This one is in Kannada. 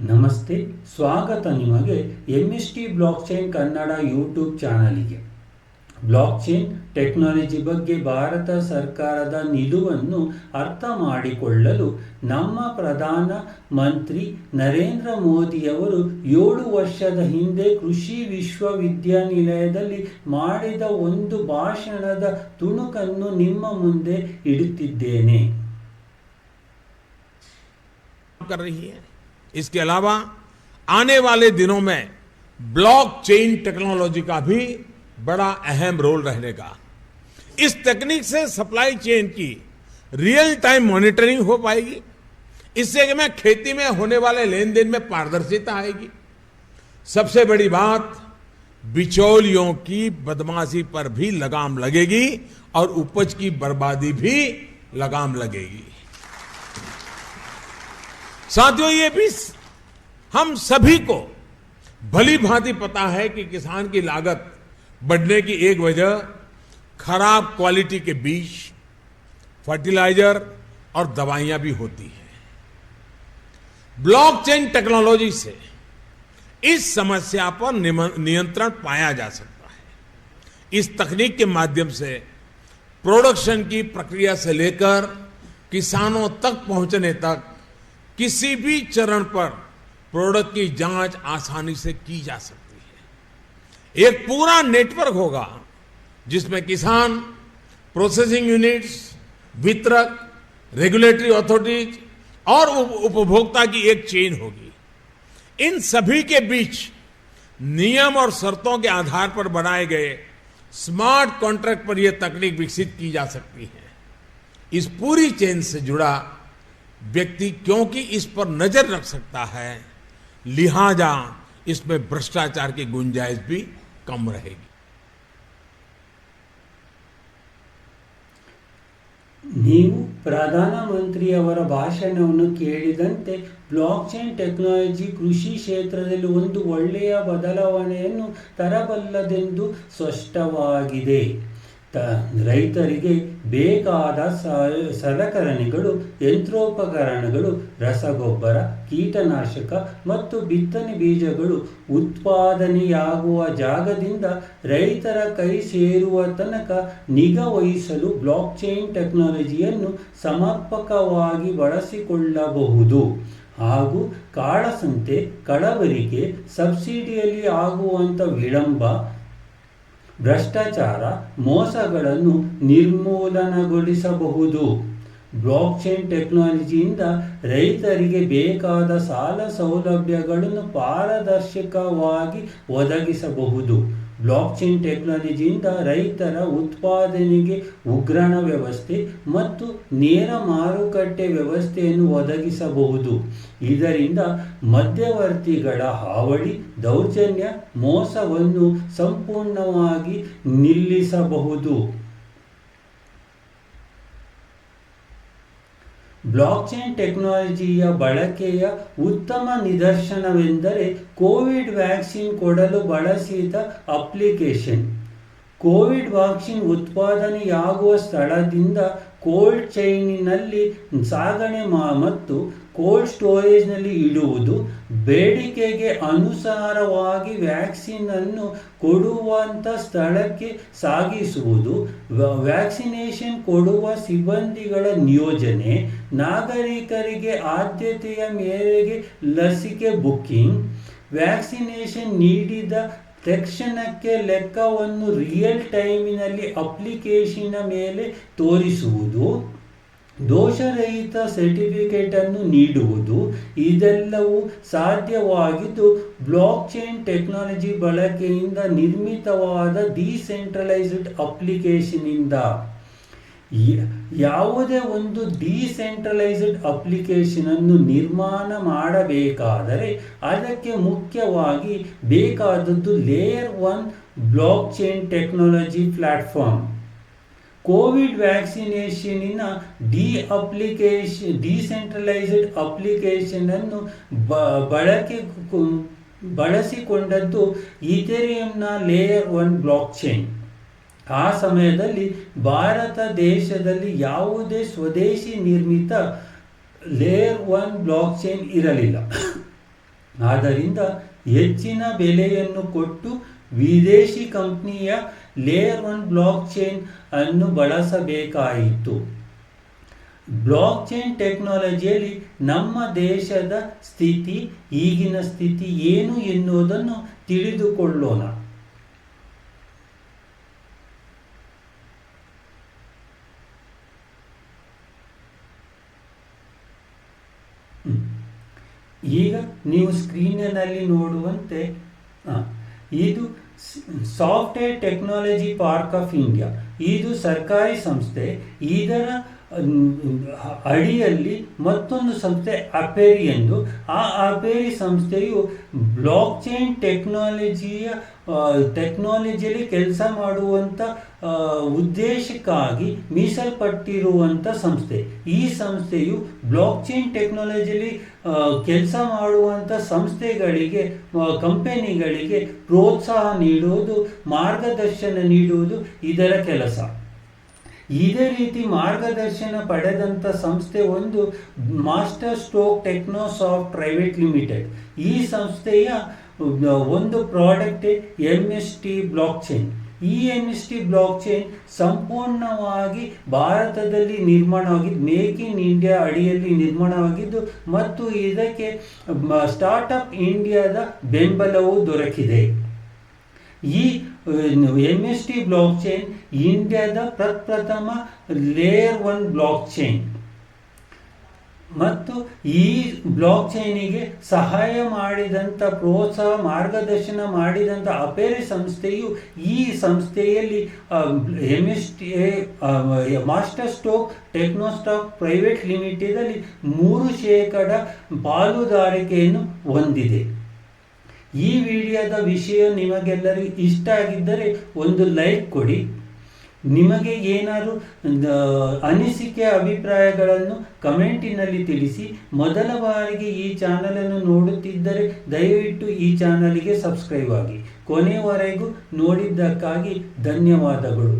ನಮಸ್ತೆ ಸ್ವಾಗತ ನಿಮಗೆ M S T blockchain Kannada YouTube ಚಾನಲಿಗೆ blockchain technology ಬಗ್ಗೆ ಭಾರತ ಸರ್ಕಾರದ ನಿಲುವನ್ನು ಅರ್ಥ ಮಾಡಿಕೊಳ್ಳಲು ನಮ್ಮ ಪ್ರಧಾನ ಮಂತ್ರಿ ನರೇಂದ್ರ ಮೋದಿಯವರು ಏಳು ವರ್ಷದ ಹಿಂದೆ ಕೃಷಿ ವಿಶ್ವವಿದ್ಯಾನಿಲಯದಲ್ಲಿ ಮಾಡಿದ ಒಂದು ಭಾಷಣದ ತುಣುಕನ್ನು ನಿಮ್ಮ ಮುಂದೆ ಇಡುತ್ತಿದ್ದೇನೆ इसके अलावा आने वाले दिनों में ब्लॉक चेन टेक्नोलॉजी का भी बड़ा अहम रोल रहने का इस तकनीक से सप्लाई चेन की रियल टाइम मॉनिटरिंग हो पाएगी। इससे कि मैं खेती में होने वाले लेन देन में पारदर्शिता आएगी। सबसे बड़ी बात, बिचौलियों की बदमाशी पर भी लगाम लगेगी और उपज की बर्बादी भी लगाम लगेगी। साथियों, ये भी हम सभी को भली भांति पता है कि किसान की लागत बढ़ने की एक वजह खराब क्वालिटी के बीज, फर्टिलाइज़र और दवाइयाँ भी होती हैं। ब्लॉकचेन टेक्नोलॉजी से इस समस्या पर नियंत्रण पाया जा सकता है। इस तकनीक के माध्यम से प्रोडक्शन की प्रक्रिया से लेकर किसानों तक पहुँचने तक किसी भी चरण पर प्रोडक्ट की जाँच आसानी से की जा सकती है। एक पूरा नेटवर्क होगा जिसमें किसान प्रोसेसिंग यूनिट्स वितरक रेगुलेटरी अथॉरिटीज और उपभोक्ता की एक चेन होगी। इन सभी के बीच नियम और शर्तों के आधार पर बनाए गए स्मार्ट कॉन्ट्रैक्ट पर यह तकनीक विकसित की जा सकती है। इस पूरी चेन से जुड़ा व्यक्ति क्योंकि इस पर नजर रख सकता है लिहाजा इसमें भ्रष्टाचार की गुंजाइश भी कम रहेगी ನೀವು ಪ್ರಧಾನಮಂತ್ರಿಯವರ ಭಾಷಣವನ್ನು ಕೇಳಿದಂತೆ ಬ್ಲಾಕ್ ಚೈನ್ ಟೆಕ್ನಾಲಜಿ ಕೃಷಿ ಕ್ಷೇತ್ರದಲ್ಲಿ ಒಂದು ಒಳ್ಳೆಯ ಬದಲಾವಣೆಯನ್ನು ತರಬಲ್ಲದೆಂದು ಸ್ಪಷ್ಟವಾಗಿದೆ ತ, ರೈತರಿಗೆ ಬೇಕಾದ ಸಲಕರಣೆಗಳು, ಯಂತ್ರೋಪಕರಣಗಳು, ರಸಗೊಬ್ಬರ, ಕೀಟನಾಶಕ ಮತ್ತು ಬಿತ್ತನೆ ಬೀಜಗಳು ಉತ್ಪಾದನೆಯಾಗುವ ಜಾಗದಿಂದ ರೈತರ ಕೈ ಸೇರುವ ತನಕ ನಿಗಾ ವಹಿಸಲು ಬ್ಲಾಕ್ ಚೈನ್ ಟೆಕ್ನಾಲಜಿಯನ್ನು ಸಮರ್ಪಕವಾಗಿ ಬಳಸಿಕೊಳ್ಳಬಹುದು. ಹಾಗೂ ಕಾಳಸಂತೆ, ಕಳವರಿಗೆ ಸಬ್ಸಿಡಿಯಲ್ಲಿ ಆಗುವಂಥ ವಿಳಂಬ ಭ್ರಷ್ಟಾಚಾರ ಮೋಸಗಳನ್ನು ನಿರ್ಮೂಲನಗೊಳಿಸಬಹುದು. ಬ್ಲಾಕ್ ಚೈನ್ ಟೆಕ್ನಾಲಜಿಯಿಂದ ರೈತರಿಗೆ ಬೇಕಾದ ಸಾಲ ಸೌಲಭ್ಯಗಳನ್ನು ಪಾರದರ್ಶಕವಾಗಿ ಒದಗಿಸಬಹುದು. ಬ್ಲಾಕ್ ಚೈನ್ ಟೆಕ್ನಾಲಜಿಯಿಂದ ರೈತರ ಉತ್ಪಾದನೆಗೆ ಉಗ್ರಾಣ ವ್ಯವಸ್ಥೆ ಮತ್ತು ನೇರ ಮಾರುಕಟ್ಟೆ ವ್ಯವಸ್ಥೆಯನ್ನು ಒದಗಿಸಬಹುದು. ಇದರಿಂದ ಮಧ್ಯವರ್ತಿಗಳ ಹಾವಳಿ, ದೌರ್ಜನ್ಯ, ಮೋಸವನ್ನು ಸಂಪೂರ್ಣವಾಗಿ ನಿಲ್ಲಿಸಬಹುದು. ಬ್ಲಾಕ್ ಚೈನ್ ಟೆಕ್ನಾಲಜಿಯ ಬಳಕೆಯ ಉತ್ತಮ ನಿದರ್ಶನವೆಂದರೆ ಕೋವಿಡ್ ವ್ಯಾಕ್ಸಿನ್ ಕೊಡಲು ಬಳಸಿದ ಅಪ್ಲಿಕೇಶನ್. ಕೋವಿಡ್ ವ್ಯಾಕ್ಸಿನ್ ಉತ್ಪಾದನೆಯಾಗುವ ಸ್ಥಳದಿಂದ ಕೋಲ್ಡ್ ಚೈನಿನಲ್ಲಿ ಸಾಗಣೆ ಮತ್ತು ಕೋಲ್ಡ್ ಸ್ಟೋರೇಜ್ನಲ್ಲಿ ಇಡುವುದು ಬೇಡಿಕೆಗೆ ಅನುಸಾರವಾಗಿ ವ್ಯಾಕ್ಸಿನ್ ಅನ್ನು ಕೊಡುವಂಥ ಸ್ಥಳಕ್ಕೆ ಸಾಗಿಸುವುದು. ವ್ಯಾಕ್ಸಿನೇಷನ್ ಕೊಡುವ ಸಿಬ್ಬಂದಿಗಳ ನಿಯೋಜನೆ, ನಾಗರಿಕರಿಗೆ ಆದ್ಯತೆಯ ಮೇರೆಗೆ ಲಸಿಕೆ ಬುಕ್ಕಿಂಗ್ ವ್ಯಾಕ್ಸಿನೇಷನ್ ನೀಡಿದ ತಕ್ಷಣಕ್ಕೆ ಲೆಕ್ಕವನ್ನು ರಿಯಲ್ ಟೈಮಿನಲ್ಲಿ ಅಪ್ಲಿಕೇಶನ್ನ ಮೇಲೆ ತೋರಿಸುವುದು, ದೋಷರಹಿತ ಸರ್ಟಿಫಿಕೇಟ್ ಅನ್ನು ನೀಡುವುದು, ಇದೆಲ್ಲವೂ ಸಾಧ್ಯವಾಗಿದ್ದು ಬ್ಲಾಕ್ ಚೈನ್ ಟೆಕ್ನಾಲಜಿ ಬಳಕೆಯಿಂದ ನಿರ್ಮಿತವಾದ ಡಿಸೆಂಟ್ರಲೈಸ್ಡ್ ಅಪ್ಲಿಕೇಶನಿಂದ ಯಾವುದೇ ಒಂದು ಡಿಸೆಂಟ್ರಲೈಸ್ಡ್ ಅಪ್ಲಿಕೇಶನ್ ಅನ್ನು ನಿರ್ಮಾಣ ಮಾಡಬೇಕಾದರೆ ಅದಕ್ಕೆ ಮುಖ್ಯವಾಗಿ ಬೇಕಾದದ್ದು layer one blockchain technology platform. COVID ವ್ಯಾಕ್ಸಿನೇಷನಿನ D application decentralised application ಅನ್ನು ಬ ಬಳಕೆ ಬಳಸಿಕೊಂಡದ್ದು ಇಥೆರಿಯಂನ ಲೇಯರ್ ಒನ್ ಬ್ಲಾಕ್ ಚೈನ್ ಆ ಸಮಯದಲ್ಲಿ ಭಾರತ ದೇಶದಲ್ಲಿ ಯಾವುದೇ ಸ್ವದೇಶಿ ನಿರ್ಮಿತ ಲೇಯರ್ ಒನ್ ಬ್ಲಾಕ್ ಚೈನ್ ಇರಲಿಲ್ಲ. ಆದ್ದರಿಂದ ಹೆಚ್ಚಿನ ಬೆಲೆಯನ್ನು ಕೊಟ್ಟು ವಿದೇಶಿ ಕಂಪ್ನಿಯ ಲೇಯರ್ ಒನ್ ಬ್ಲಾಕ್ ಚೈನ್ ಅನ್ನು ಬಳಸಬೇಕಾಯಿತು. ಬ್ಲಾಕ್ ಚೈನ್ ಟೆಕ್ನಾಲಜಿಯಲ್ಲಿ ನಮ್ಮ ದೇಶದ ಸ್ಥಿತಿ, ಈಗಿನ ಸ್ಥಿತಿ ಏನು ಎನ್ನುವುದನ್ನು ತಿಳಿದುಕೊಳ್ಳೋಣ. ಈಗ ನೀವು ಸ್ಕ್ರೀನಲ್ಲಿ ನೋಡುವಂತೆ ಇದು software technology park of India. ಇದು ಸರ್ಕಾರಿ ಸಂಸ್ಥೆ. ಇದರ ಅಡಿಯಲ್ಲಿ ಮತ್ತೊಂದು ಸಂಸ್ಥೆ ಅಪೇರಿ ಎಂದು. ಆ ಅಪೇರಿ ಸಂಸ್ಥೆಯು ಬ್ಲಾಕ್ ಚೈನ್ ಟೆಕ್ನಾಲಜಿಯ ಟೆಕ್ನಾಲಜಿಯಲ್ಲಿ ಕೆಲಸ ಮಾಡುವಂಥ ಉದ್ದೇಶಕ್ಕಾಗಿ ಮೀಸಲ್ಪಟ್ಟಿರುವಂಥ ಸಂಸ್ಥೆ. ಈ ಸಂಸ್ಥೆಯು ಬ್ಲಾಕ್ ಚೈನ್ ಟೆಕ್ನಾಲಜಿಯಲ್ಲಿ ಕೆಲಸ ಮಾಡುವಂಥ ಸಂಸ್ಥೆಗಳಿಗೆ ಕಂಪನಿಗಳಿಗೆ ಪ್ರೋತ್ಸಾಹ ನೀಡುವುದು, ಮಾರ್ಗದರ್ಶನ ನೀಡುವುದು ಇದರ ಕೆಲಸ. ಇದೇ ರೀತಿ ಮಾರ್ಗದರ್ಶನ ಪಡೆದಂಥ ಸಂಸ್ಥೆ ಒಂದು master stroke Technosoft private limited ಈ ಸಂಸ್ಥೆಯ ಒಂದು product M S T blockchain ಈ M S T blockchain ಸಂಪೂರ್ಣವಾಗಿ ಭಾರತದಲ್ಲಿ ನಿರ್ಮಾಣವಾಗಿದ್ದು ಮೇಕ್ ಇನ್ ಇಂಡಿಯಾ ಅಡಿಯಲ್ಲಿ ನಿರ್ಮಾಣವಾಗಿದ್ದು ಮತ್ತು ಇದಕ್ಕೆ ಸ್ಟಾರ್ಟಪ್ ಇಂಡಿಯಾದ ಬೆಂಬಲವೂ ದೊರಕಿದೆ. ಈ N S T blockchain ಇಂಡಿಯಾದ ಪ್ರಪ್ರಥಮ ಲೇಯರ್ ಒನ್ ಬ್ಲಾಕ್ ಚೈನ್ ಮತ್ತು ಈ ಬ್ಲಾಕ್ ಚೈನಿಗೆ ಸಹಾಯ ಮಾಡಿದಂಥ, ಪ್ರೋತ್ಸಾಹ, ಮಾರ್ಗದರ್ಶನ ಮಾಡಿದಂಥ ಅಪೇರಿ ಸಂಸ್ಥೆಯು ಈ ಸಂಸ್ಥೆಯಲ್ಲಿ M S T master stroke Technostack private ಲಿಮಿಟೆಡಲ್ಲಿ ಮೂರು ಶೇಕಡ ಪಾಲುದಾರಿಕೆಯನ್ನು ಹೊಂದಿದೆ. ಈ ವಿಡಿಯೋದ ವಿಷಯ ನಿಮಗೆಲ್ಲರಿಗೂ ಇಷ್ಟ ಆಗಿದ್ದರೆ ಒಂದು ಲೈಕ್ ಕೊಡಿ. ನಿಮಗೆ ಏನಾದರೂ ಅನಿಸಿಕೆ ಅಭಿಪ್ರಾಯಗಳನ್ನು ಕಮೆಂಟಿನಲ್ಲಿ ತಿಳಿಸಿ. ಮೊದಲ ಬಾರಿಗೆ ಈ ಚಾನಲನ್ನು ನೋಡುತ್ತಿದ್ದರೆ ದಯವಿಟ್ಟು ಈ ಚಾನಲಿಗೆ ಸಬ್ಸ್ಕ್ರೈಬ್ ಆಗಿ. ಕೊನೆಯವರೆಗೂ ನೋಡಿದ್ದಕ್ಕಾಗಿ ಧನ್ಯವಾದಗಳು.